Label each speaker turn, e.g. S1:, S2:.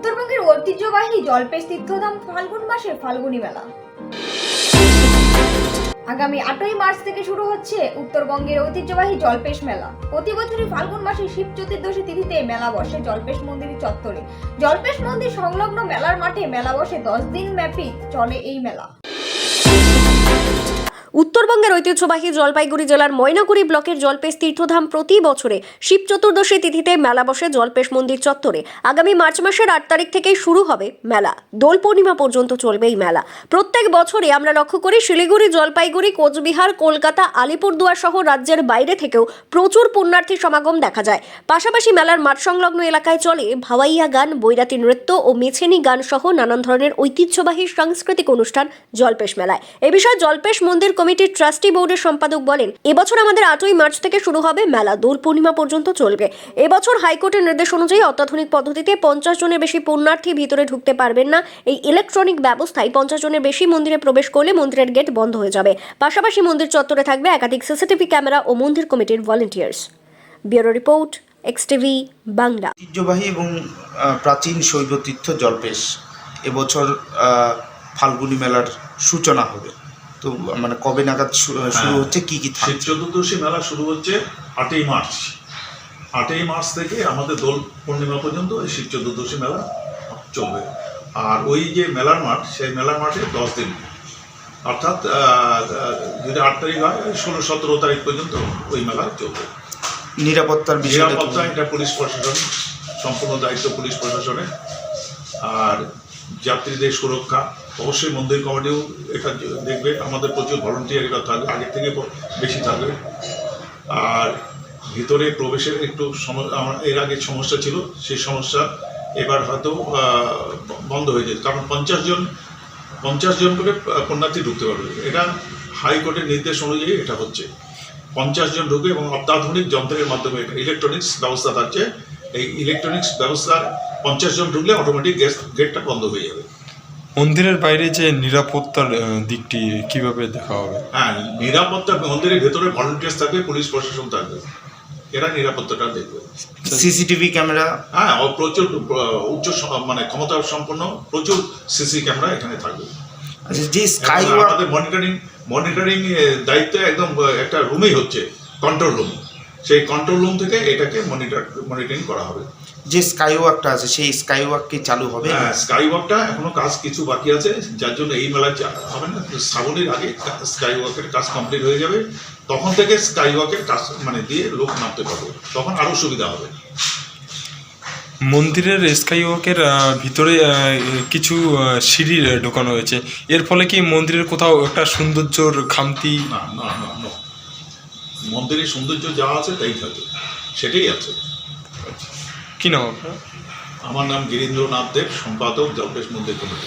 S1: উত্তরবঙ্গের ঐতিহ্যবাহী জলপেশ তীর্থধাম ফাল্গুন মাসের ফাল্গুনী মেলা। আগামী আটই মার্চ থেকে শুরু হচ্ছে উত্তরবঙ্গের ঐতিহ্যবাহী জলপেশ মেলা। প্রতি বছরই ফাল্গুন মাসে শিব চতুর্দশী তিথিতে মেলা বসে জলপেশ মন্দির চত্বরে। জলপেশ মন্দির সংলগ্ন মেলার মাঠে মেলা বসে দশ দিন ব্যাপী চলে এই মেলা।
S2: উত্তরবঙ্গের ঐতিহ্যবাহী জলপাইগুড়ি জেলার ময়নাগুড়ি ব্লকের জলপেশ তীর্থধাম প্রতি বছরে শিব চতুর্দশী তিথিতে মেলা বসে জলপেশ মন্দির চত্বরে। আগামী মার্চ মাসের আট তারিখ থেকেই শুরু হবে মেলা। দোল পূর্ণিমা পর্যন্ত চলবে এই মেলা। প্রত্যেক বছরে আমরা লক্ষ্য করি শিলিগুড়ি, জলপাইগুড়ি, কোচবিহার, কলকাতা, আলিপুরদুয়ার সহ রাজ্যের বাইরে থেকেও প্রচুর পুণ্যার্থী সমাগম দেখা যায়। পাশাপাশি মেলার মাঠ সংলগ্ন এলাকায় চলে ভাওয়াইয়া গান, বৈরাতি নৃত্য ও মেছেনি গান সহ নানান ধরনের ঐতিহ্যবাহী সাংস্কৃতিক অনুষ্ঠান জলপেশ মেলায়। এ বিষয়ে জলপেশ মন্দির কমিটির ট্রাস্টি বোর্ডের সম্পাদক বলেন, এবছর আমাদের আটই মার্চ থেকে শুরু হবে মেলা, দোল পূর্ণিমা পর্যন্ত চলবে। এবছর হাইকোর্টের নির্দেশ অনুযায়ী অত্যাধুনিক পদ্ধতিতে পঞ্চাশ জনের বেশি পুণ্যার্থী ভিতরে ঢুকতে পারবেন না। এই ইলেকট্রনিক ব্যবস্থায় পঞ্চাশ জনের বেশি মন্দিরে প্রবেশ করলে মন্দিরের গেট বন্ধ হয়ে যাবে। পাশাপাশি মন্দির চত্বরে থাকবে একাধিক সিসিটিভি ক্যামেরা ও মন্দির কমিটির volunteers bureau report, X TV, Bangla.
S3: ঐতিহ্যবাহী এবং প্রাচীন শৈব তীর্থ জলপেশ এবছর ফাল্গুনী মেলার সূচনা হবে। তো মানে কবে নাগাদ শুরু হচ্ছে? কি কি
S4: শিব চতুর্দশী মেলা শুরু হচ্ছে আটই মার্চ। আটই মার্চ থেকে আমাদের দোল পূর্ণিমা পর্যন্ত এই শিব চতুর্দশী মেলা চলবে। আর ওই যে মেলার মাঠ সেই মেলার মাঠে দশ দিন। অর্থাৎ যদি আট তারিখ হয় ষোলো সতেরো তারিখ পর্যন্ত ওই মেলা চলবে।
S3: নিরাপত্তার
S4: নিরাপত্তা এটা পুলিশ প্রশাসন সম্পূর্ণ দায়িত্ব পুলিশ প্রশাসনের। আর যাত্রীদের সুরক্ষা। অবশ্যই মন্দির কমিটিও এটা দেখবে, আমাদের প্রচুর ভলেন্টিয়ার এটা থাকবে আগের থেকে বেশি থাকবে আর ভিতরে প্রবেশের একটু আমার এর আগে সমস্যা ছিল, সেই সমস্যা এবার হয়তো বন্ধ হয়ে যেত। কারণ পঞ্চাশ জন পঞ্চাশ জন করে পুণ্যার্থী ঢুকতে পারবে। এটা হাইকোর্টের নির্দেশ অনুযায়ী এটা হচ্ছে। পঞ্চাশ জন ঢুকে এবং অত্যাধুনিক যন্ত্রের মাধ্যমে, এটা ইলেকট্রনিক্স ব্যবস্থা থাকছে। এই ইলেকট্রনিক্স ব্যবস্থার পঞ্চাশ জন ঢুকলে অটোমেটিক গেটটা বন্ধ হয়ে যাবে।
S5: মন্দিরের বাইরে যে নিরাপত্তার দিকটি কীভাবে দেখা হবে?
S4: হ্যাঁ নিরাপত্তা মন্দিরের ভেতরে ভলেন্টিয়ার্স থাকবে পুলিশ প্রশাসন থাকবে। এরা নিরাপত্তাটা দেখবে।
S3: CCTV camera?
S4: হ্যাঁ প্রচুর উচ্চ মানে ক্ষমতা সম্পন্ন প্রচুর সিসি ক্যামেরা এখানে থাকবে।
S3: আচ্ছা যে স্কাই
S4: আমাদের মনিটরিং মনিটরিং দায়িত্ব একদম একটা রুমেই হচ্ছে কন্ট্রোল রুম সেই কন্ট্রোল রুম থেকে এটাকে মনিটর মনিটরিং করা হবে।
S3: যে স্কাই ওয়াকটা আছে সেই স্কাই ওয়াক কি চালু হবে?
S4: হ্যাঁ স্কাই ওয়াকটা এখনও কাজ কিছু বাকি আছে যার জন্য এই মেলা হবে না? শ্রাবণের আগে স্কাই ওয়াকের কাজ কমপ্লিট হয়ে যাবে। তখন থেকে স্কাই ওয়াকের কাজ মানে দিয়ে লোক নামতে পারবে। তখন আরও সুবিধা হবে।
S5: মন্দিরের স্কাই ওয়াকের ভিতরে কিছু সিঁড়ি ঢোকানো হয়েছে। এর ফলে কি মন্দিরের কোথাও একটা সৌন্দর্যর খামতি?
S4: না না না না। মন্দিরের সৌন্দর্য যা আছে তাই থাকে। সেটাই আছে।
S5: কি নাম আপনার?
S4: আমার নাম গিরীন্দ্রনাথ দেব সম্পাদক জল্পেশ মন্দির কমিটি।